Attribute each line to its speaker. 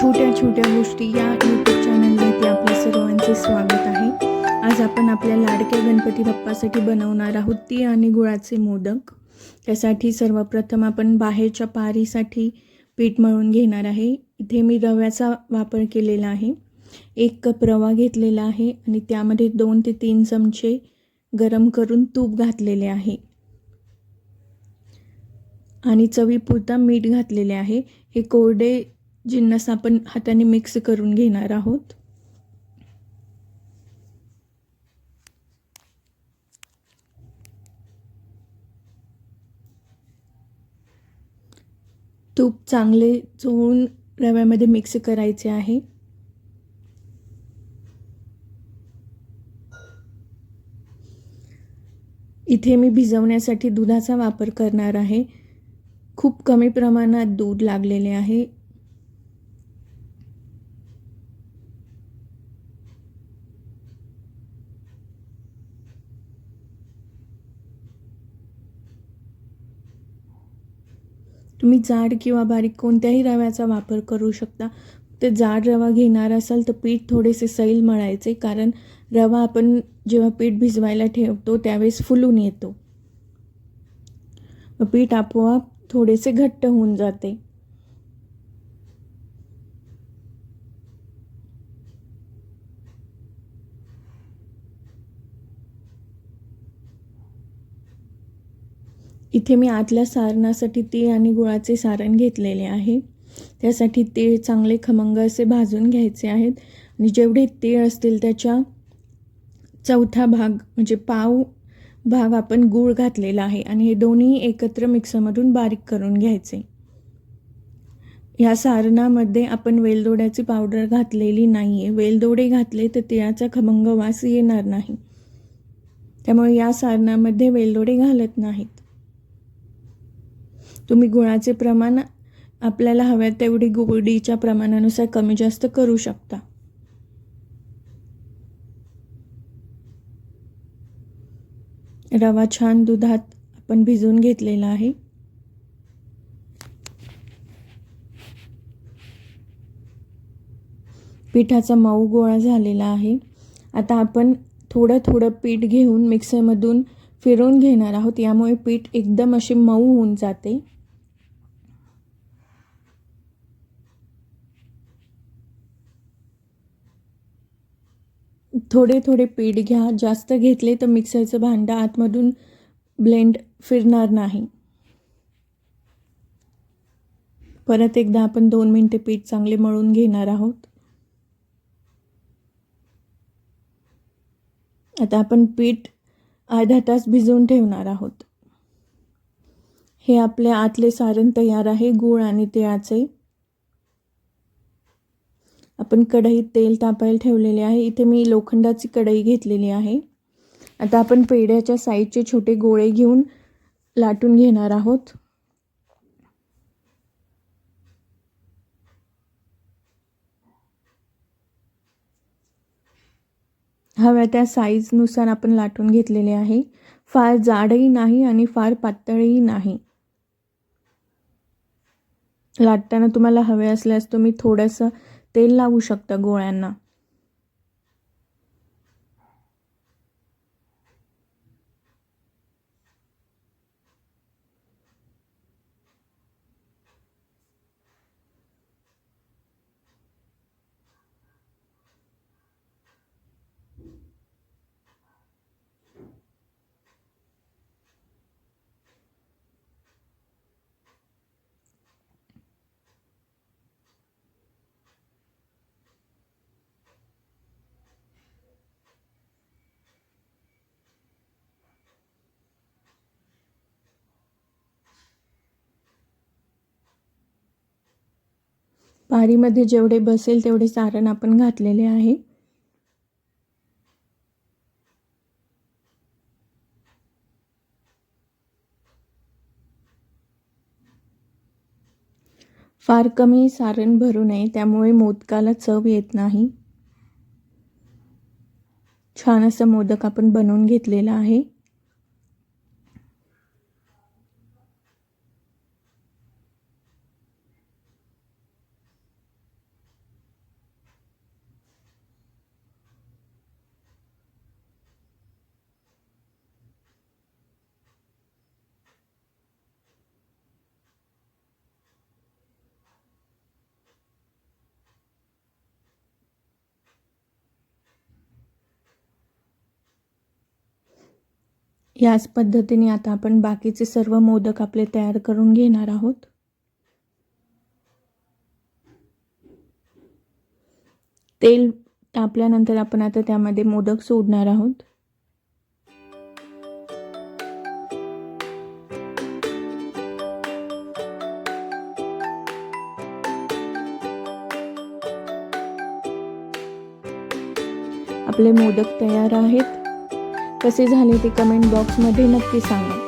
Speaker 1: छोट्या छोट्या गोष्टी या यूट्यूब चॅनलवरती आपल्या सर्वांचे स्वागत आहे. आज आपण आपल्या लाडक्या गणपती बाप्पासाठी बनवणार आहोत ती आणि गुळाचे मोदक. त्यासाठी सर्वप्रथम आपण बाहेरच्या पारीसाठी पीठ मळून घेणार आहे. इथे मी रव्याचा वापर केलेला आहे. एक कप रवा घेतलेला आहे आणि त्यामध्ये दोन ते तीन चमचे गरम करून तूप घातलेले आहे. आणि चवीपुरता मीठ घातलेले आहे. हे कोरडे जिन्नस आपण हाताने मिक्स करून घेणार आहोत. तूप चांगले चोळून रव्यामध्ये मिक्स करायचे आहे. इथे मी भिजवण्यासाठी दुधाचा वापर करणार आहे. खूप कमी प्रमाणात दूध लागलेले आहे. तुम्ही जाड किंवा बारीक कोणत्याही रव्याचा वापर करू शकता. ते जाड रवा घेणार असाल तर पीठ थोडेसे सैल मळायचे कारण रवा आपण जेव्हा पीठ भिजवायला ठेवतो त्यावेळेस फुलून येतो. पीठ आपोआप थोडेसे घट्ट होऊन जाते. इथे मी आतल्या सारणासाठी तीळ आणि गुळाचे सारण घेतलेले आहे. त्यासाठी तीळ चांगले खमंग असे भाजून घ्यायचे आहेत. आणि जेवढे तीळ असतील त्याच्या चौथा भाग म्हणजे पाव भाग आपण गूळ घातलेला आहे. आणि हे दोन्ही एकत्र मिक्सरमधून बारीक करून घ्यायचे. या सारणामध्ये आपण वेलदोड्याची पावडर घातलेली नाही आहे वेलदोडे घातले तर तिळाचा खमंग वास येणार नाही. त्यामुळे या सारणामध्ये वेलदोडे घालत नाहीत. तुम्ही गुळाचे प्रमाण आपल्याला हव्या तेवढी गुळडीच्या प्रमाणानुसार कमी जास्त करू शकता. रवा छान दुधात आपण भिजवून घेतलेला आहे. पिठाचा मऊ गोळा झालेला आहे. आता आपण थोडं थोडं पीठ घेऊन मिक्सरमधून फिरवून घेणार आहोत. यामुळे पीठ एकदम असे मऊ होऊन जाते. थोडे थोडे पीठ घ्या. जास्त घेतले तर मिक्सरचं भांडं आतमधून ब्लेंड फिरणार नाही. परत एकदा आपण दोन मिनटे पीठ चांगले मळून घेणार आहोत. आता आपण पीठ अर्धा तास भिजवून ठेवणार आहोत. हे आपले आतले सारण तयार आहे गूळ आणि तिळाचे. आपण कढईत तेल तापायला ठेवलेले आहे. इथे मी लोखंडाची कढई घेतलेली आहे. आता आपण पेढ्याच्या साईजचे छोटे गोळे घेऊन लाटून घेणार आहोत. हव्या त्या साईजनुसार आपण लाटून घेतलेले आहे. फार जाडही नाही आणि फार पातळही नाही. लाटताना तुम्हाला हवे असल्यास तुम्ही थोडंसं तेल लावू शकता गोळ्यांना. पारीमध्ये जेवढे बसेल तेवढे सारण आपण घातलेले आहे. फार कमी सारण भरू नये त्यामुळे मोदकाला चव येत नाही. छान असं मोदक आपण बनवून घेतलेला आहे. याच पद्धतीने आता आपण बाकीचे सर्व मोदक आपले तयार करून घेणार आहोत. तेल तापल्यानंतर आपण आता त्यामध्ये मोदक सोडणार आहोत. आपले मोदक तयार आहेत. कसे झाले ते कमेंट बॉक्समध्ये नक्की सांगा.